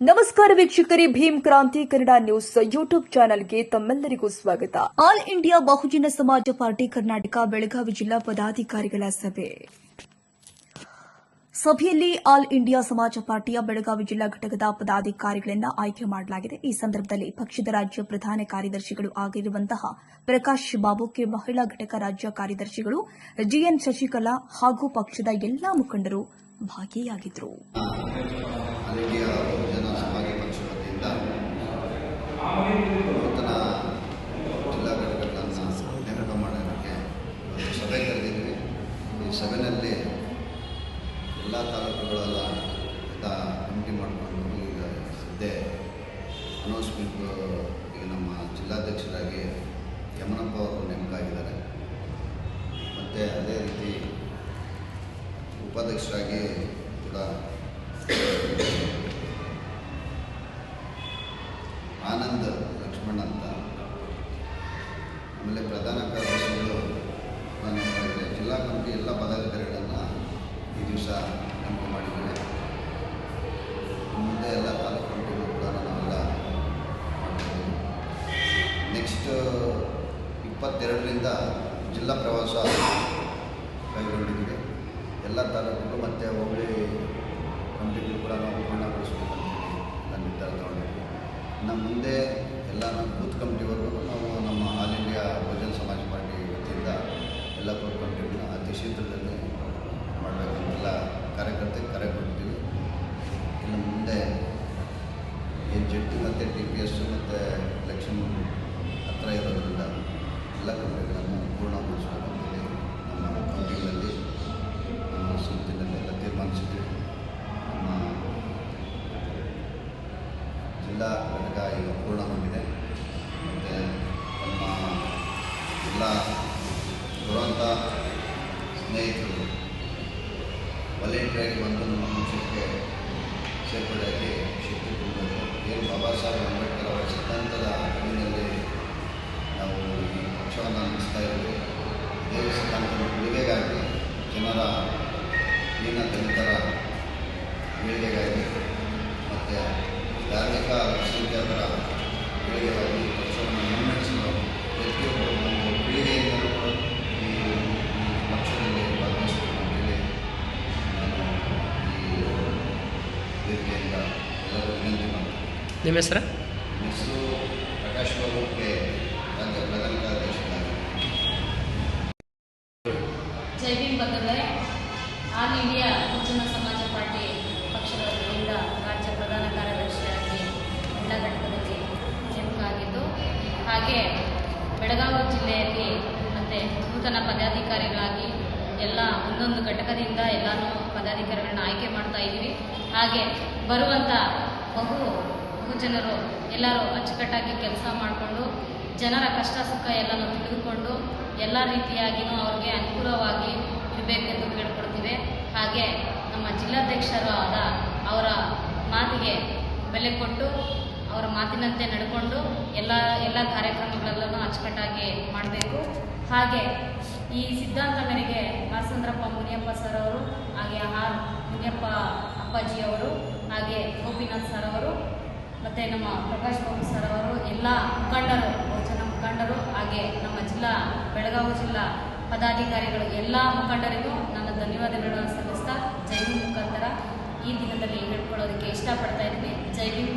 ನಮಸ್ಕಾರ ವೀಕ್ಷಕರೇ, ಭೀಮ್ ಕ್ರಾಂತಿ ಕನ್ನಡ ನ್ಯೂಸ್ ಯೂಟ್ಯೂಬ್ ಚಾನೆಲ್ಗೆ ತಮ್ಮೆಲ್ಲರಿಗೂ ಸ್ವಾಗತ. ಆಲ್ ಇಂಡಿಯಾ ಬಹುಜನ ಸಮಾಜ ಪಾರ್ಟಿ ಕರ್ನಾಟಕ, ಬೆಳಗಾವಿ ಜಿಲ್ಲಾ ಪದಾಧಿಕಾರಿಗಳ ಸಭೆ. ಸಭೆಯಲ್ಲಿ ಆಲ್ ಇಂಡಿಯಾ ಸಮಾಜ ಪಾರ್ಟಿಯ ಬೆಳಗಾವಿ ಜಿಲ್ಲಾ ಘಟಕದ ಪದಾಧಿಕಾರಿಗಳನ್ನು ಆಯ್ಕೆ ಮಾಡಲಾಗಿದೆ. ಈ ಸಂದರ್ಭದಲ್ಲಿ ಪಕ್ಷದ ರಾಜ್ಯ ಪ್ರಧಾನ ಕಾರ್ಯದರ್ಶಿಗಳು ಆಗಿರುವಂತಹ ಪ್ರಕಾಶ್ ಬಾಬುಕೆ ಮಹಿಳಾ ಘಟಕ ರಾಜ್ಯ ಕಾರ್ಯದರ್ಶಿಗಳು ಜಿಎನ್ ಶಶಿಕಲಾ ಹಾಗೂ ಪಕ್ಷದ ಎಲ್ಲಾ ಮುಖಂಡರು ಭಾಗಿಯಾಗಿದ್ದರು ಅಲ್ಲಿಯ ಬಹುಜನ ಸಮಾಜ ಪಕ್ಷ ವತಿಯಿಂದ ನೂತನ ಜಿಲ್ಲಾ ಘಟಕಗಳನ್ನು ನೇಮಕ ಮಾಡೋದಕ್ಕೆ ಒಂದು ಸಭೆ ಕರೆದಿದ್ವಿ ಈ ಸಭೆಯಲ್ಲಿ ಎಲ್ಲ ತಾಲೂಕುಗಳೆಲ್ಲ ಅಂತ ಕಮಿಟಿ ಮಾಡಿಕೊಂಡು ಈಗ ಸದ್ಯ ಅನೌನ್ಸ್ಮೆಂಟ್ ಈಗ ನಮ್ಮ ಜಿಲ್ಲಾಧ್ಯಕ್ಷರಾಗಿ ಯಮನಪ್ಪ ಅವರು ನೇಮಕ ಆಗಿದ್ದಾರೆ ಮತ್ತು ಅದೇ ರೀತಿ ಉಪಾಧ್ಯಕ್ಷರಾಗಿ ಕೂಡ ಆನಂದ್ ಲಕ್ಷ್ಮಣ್ ಅಂತ ಆಮೇಲೆ ಪ್ರಧಾನ ಕಾರ್ಯದರ್ಶಿಗಳು ಜಿಲ್ಲಾ ಕಮಿಟಿ ಎಲ್ಲ ಪದಾಧಿಕಾರಿಗಳನ್ನು ಈ ದಿವಸ ನಮ್ಮ ಮಾಡಿದ್ದೇವೆ ಮುಂದೆ ಎಲ್ಲ ತಾಲೂಕು ಕಮಿಟಿಗಳು ಕೂಡ ನಾವೆಲ್ಲ ಮಾಡ್ತೀವಿ ನೆಕ್ಸ್ಟ್ ಇಪ್ಪತ್ತೆರಡರಿಂದ ಜಿಲ್ಲಾ ಪ್ರವಾಸ ಕೈಗೊಂಡಿದ್ದೀವಿ. ಎಲ್ಲ ತಾಲೂಕು ಮತ್ತು ಹೋಬಳಿ ಕಮಿಟಿಗಳು ಕೂಡ ನಾವು ಪೂರ್ಣಗೊಳಿಸಬೇಕಂತೇಳಿ ನನ್ನ ನಿರ್ಧಾರ ತಗೊಂಡಿದ್ದೀವಿ. ಇನ್ನು ಮುಂದೆ ಎಲ್ಲ ನಮ್ಮ ಬೂತ್ ಕಮಿಟಿವರೆಗೂ ನಾವು ನಮ್ಮ ಆಲ್ ಇಂಡಿಯಾ ಬಹುಜನ ಸಮಾಜ ಪಾರ್ಟಿ ವತಿಯಿಂದ ಎಲ್ಲ ಬೂತ್ ಕಮಿಟಿಗಳನ್ನ ಅತಿ ಶೀಘ್ರದಲ್ಲಿ ಜಿಲ್ಲಾ ಘಟಕ ಈಗ ಪೂರ್ಣಗೊಂಡಿದೆ ಮತ್ತು ನಮ್ಮ ಎಲ್ಲ ಬರುವಂಥ ಸ್ನೇಹಿತರು ವಾಲಂಟಿಯರಾಗಿ ಬಂದು ನಮ್ಮ ಪಕ್ಷಕ್ಕೆ ಸೇರ್ಪಡೆಯಾಗಿ ಶಕ್ತಿ ತುಂಬಬೇಕು ಏನು ಬಾಬಾ ಸಾಹೇಬ್ ಅಂಬೇಡ್ಕರ್ ಅವರ ಸಿದ್ಧಾಂತದ ಕಣ್ಣಿನಲ್ಲಿ ನಾವು ಈ ಪಕ್ಷವನ್ನು ನಡೆಸ್ತಾ ಇದ್ದೀವಿ. ದೇವ ಸಿದ್ಧಾಂತದ ಉಳಿಗೆಗಾಗಿ ಜನರ ದೀನ ದಲಿತರ ಏಳಿಗೆಗಾಗಿ ಮತ್ತು ಧಾರ್ಮಿಕ ವಿಶ್ವವಿದ್ಯಾಲಯಗಳ ಏಳಿಗೆಗಾಗಿ ಪಕ್ಷವನ್ನು ಮುನ್ನಡೆಸಲು ಪ್ರತಿಯೊಬ್ಬರು ಒಂದು ಪೀಳಿಗೆಯಿಂದಲೂ ಕೂಡ ಈ ಪಕ್ಷದಲ್ಲಿ ಭಾಗವಹಿಸಬೇಕು ಅಂತೇಳಿ ನಾನು ಈ ವೇದಿಕೆಯಿಂದ ಎಲ್ಲರೂ ವಿನಂತಿ ಮಾಡ್ತೀನಿ. ನಿಮ್ಮ ಹೆಸರು? ಹೆಸರು ಪ್ರಕಾಶ್ ಬಾಬುಗೆ ರಾಜ್ಯ ಪ್ರಧಾನ ಕಾರ್ಯದರ್ಶಿಗಳಾಗಿ ಜೈ ಭೀಮ್ ಆಲ್ ಇಂಡಿಯಾ ಎಲ್ಲ ಒಂದೊಂದು ಘಟಕದಿಂದ ಎಲ್ಲನೂ ಪದಾಧಿಕಾರಿಗಳನ್ನ ಆಯ್ಕೆ ಮಾಡ್ತಾ ಇದ್ದೀವಿ. ಹಾಗೆ ಬರುವಂಥ ಬಹು ಬಹುಜನರು ಎಲ್ಲರೂ ಅಚ್ಚುಕಟ್ಟಾಗಿ ಕೆಲಸ ಮಾಡಿಕೊಂಡು, ಜನರ ಕಷ್ಟ ಸುಖ ಎಲ್ಲನೂ ತಿಳಿದುಕೊಂಡು ಎಲ್ಲ ರೀತಿಯಾಗಿಯೂ ಅವ್ರಿಗೆ ಅನುಕೂಲವಾಗಿ ಇರಬೇಕೆಂದು ಕೇಳ್ಕೊಡ್ತೀವಿ ಹಾಗೆ ನಮ್ಮ ಜಿಲ್ಲಾಧ್ಯಕ್ಷರು ಆದ ಅವರ ಮಾತಿಗೆ ಬೆಲೆ ಕೊಟ್ಟು, ಅವರ ಮಾತಿನಂತೆ ನಡ್ಕೊಂಡು ಎಲ್ಲ ಎಲ್ಲ ಕಾರ್ಯಕ್ರಮಗಳಲ್ಲೂ ಅಚ್ಚುಕಟ್ಟಾಗಿ ಮಾಡಬೇಕು. ಹಾಗೆ ಈ ಸಿದ್ಧಾಂತ ಮೇರೆಗೆ ಮಾಸಂದ್ರಪ್ಪ ಮುನಿಯಪ್ಪ ಸರ್ ಅವರು ಹಾಗೆ ಆರ್ ಮುನಿಯಪ್ಪ ಅಪ್ಪಾಜಿ ಅವರು ಹಾಗೆ ಗೋಪಿನಾಥ್ ಸರ್ ಅವರು ಮತ್ತು ನಮ್ಮ ಪ್ರಕಾಶ್ ಬಾಬು ಸರ್ ಅವರು ಎಲ್ಲ ಮುಖಂಡರು, ಬಹುಜನ ಮುಖಂಡರು, ಹಾಗೆ ನಮ್ಮ ಜಿಲ್ಲಾ, ಬೆಳಗಾವಿ ಜಿಲ್ಲಾ ಪದಾಧಿಕಾರಿಗಳು, ಎಲ್ಲ ಮುಖಂಡರಿಗೂ ನನ್ನ ಧನ್ಯವಾದಗಳನ್ನು ಸಲ್ಲಿಸ್ತಾ ಜೈ ಮುಖಾಂತರ ಈ ದಿನದಲ್ಲಿ ಹೇಳ್ಕೊಳ್ಳೋದಕ್ಕೆ ಇಷ್ಟಪಡ್ತಾ ಇದ್ದೀನಿ. ಜೈ ಭೀಮ್